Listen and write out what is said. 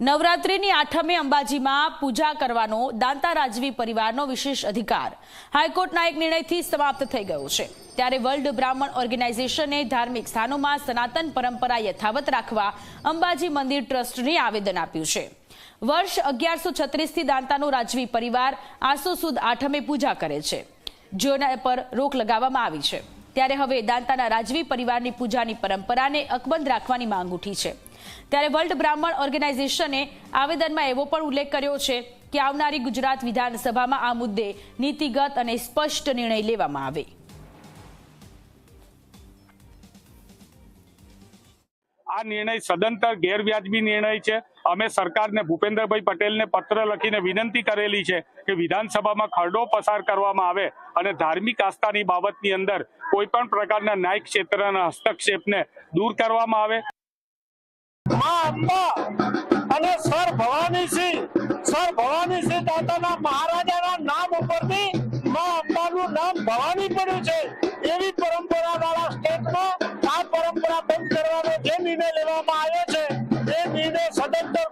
નવરાત્રિની આઠમે અંબાજીમાં પૂજા કરવાનો દાંતા રાજવી પરિવારનો વિશેષ અધિકાર. હાઈકોર્ટના એક નિર્ણયથી સમાપ્ત થઈ ગયો છે. ત્યારે વર્લ્ડ બ્રાહ્મણ ઓર્ગેનાઇઝેશને ધાર્મિક સ્થાનોમાં સનાતન પરંપરા યથાવત રાખવા અંબાજી મંદિર ટ્રસ્ટને આવેદન આપ્યું છે. વર્ષ અગિયારસો છત્રીસથી દાંતાનો રાજવી પરિવાર આસો સુદ આઠમે પૂજા કરે છે. જેના પર રોક લગાવવામાં આવી છે. ત્યારે હવે દાંતાના રાજવી પરિવારની પૂજાની પરંપરાને અકબંધ રાખવાની માંગ ઉઠી છે. ત્યારે વર્લ્ડ બ્રાહ્મણ ઓર્ગેનાઇઝેશને આવેદનમાં એવો પણ ઉલ્લેખ કર્યો છે કે આવનારી ગુજરાત વિધાનસભામાં આ મુદ્દે નીતિગત અને સ્પષ્ટ નિર્ણય લેવામાં આવે. આ નિર્ણય સદંતર ગેરવ્યાજબી નિર્ણય છે. અમે સરકારને ભૂપેન્દ્રભાઈ પટેલને પત્ર લખીને વિનંતી કરેલી છે કે વિધાનસભામાં ખરડો પસાર કરવામાં આવે અને ધાર્મિક આસ્થાની બાબતની અંદર કોઈ પણ પ્રકારના ન્યાય ક્ષેત્રના હસ્તક્ષેપને દૂર કરવામાં આવે. અને સર ભવાનીસિંહ સર ભવાનીસિંહ દાદાના મહારાજાના નામ ઉપરથી મા અંબાનું નામ ભવાની પડ્યું છે. નિર્ણય લેવામાં આવ્યો છે. એ નિર્ણય સદંતર